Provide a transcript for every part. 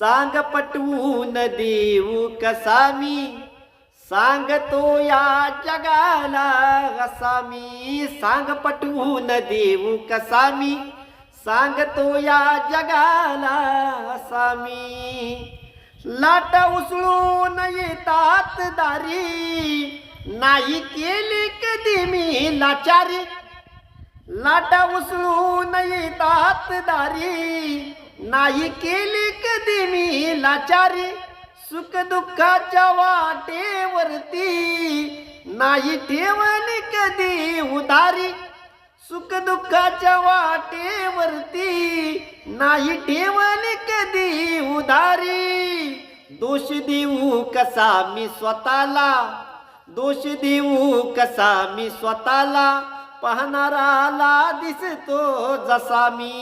सांग पटवून देऊ कसा मी सांगतो या जगाला कसा मी सांग पटवून देऊ कसा मी सांगतो या जगाला असा मी लाट उसळून येतात दारी नाही केली कधी मी लाचारी लाटा उचलून येतात दारी नाही केली कधी मी लाचारी सुख दुःखाच्या वाटेवरती. नाही ठेवली कधी उधारी सुख दुःखाच्या वाटेवरती. नाही ठेवली कधी उधारी दोष देऊ कसा मी स्वतःला दोष देऊ कसा मी स्वतःला. पाहणाराला दिसतो जसा मी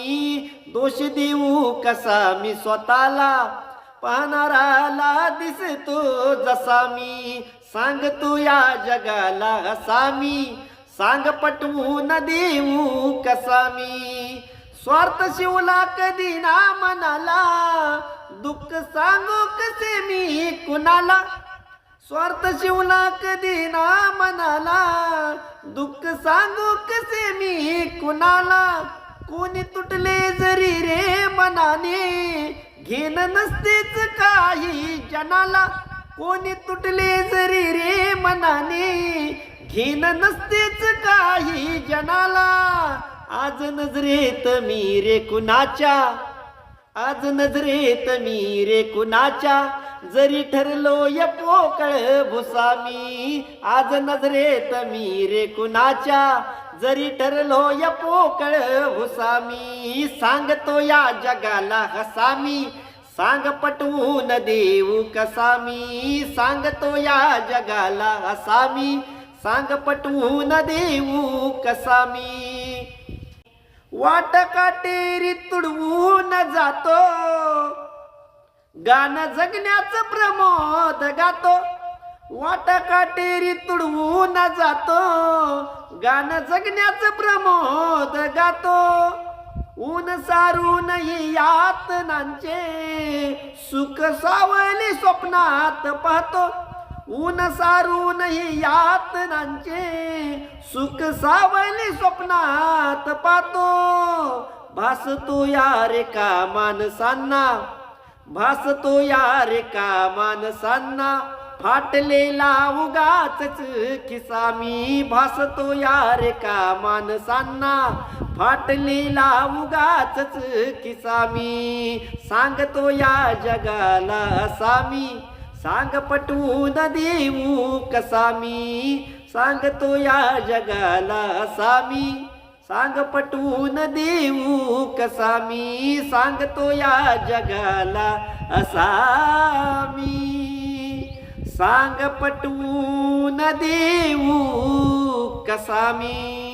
दोष देऊ कसा मी स्वतःला? पाहणाराला दिसतो जसा मी. सांगतो या जगाला असा मी. सांग पटवून देऊ कसा मी. स्वार्थ शिवला कधी ना मनाला. दुःख सांगू कसे मी कुणाला? स्वार्थ शिवला कधी ना मनाला. दुःख सांगू कसे मी कुणाला? कोणी तुटले जरी रे मनाने घेण नसतेच काही जनाला. कोणी तुटले जरी रे मनाने घेण नसतेच काही जनाला. आज नजरेत मी रे कुणाच्या? आज नजरेत मी रे कुणाच्या? जरी ठरलो या पोकळ भुसा मी आज नजरेत मी रे कुणाच्या? जरी ठरलो या पोकळ भुसा मी सांगतो या जगाला हसा मी सांग पटवून देऊ कसा मी सांगतो या जगाला हसा मी सांग पटवून देऊ कसा मी वाट काटेरी तुडवून जातो. गाणं जगण्याचं प्रमोद गातो. वाट काटेरी तुडवून जातो. गाणं जगण्याचं प्रमोद गातो. ऊन सारून यातनांचे सुख सावली स्वप्नात पाहतो. ऊन सारून यातनांचे सुख सावली स्वप्नात पाहतो. भासतो या रे का माणसांना. भासतो या रे का माणसांना? फाटलेला उगाच खिसा. मी भासतो या रे का माणसांना? फाटलेला उगाच खिसा. मी सांगतो या जगाला सामी. सांग पटवून देऊ कसा मी? सांगतो या जगाला सामी. सांग पटवून देऊ कसा मी सांगतो या जगाला असा मी सांग पटवून देऊ कसा मी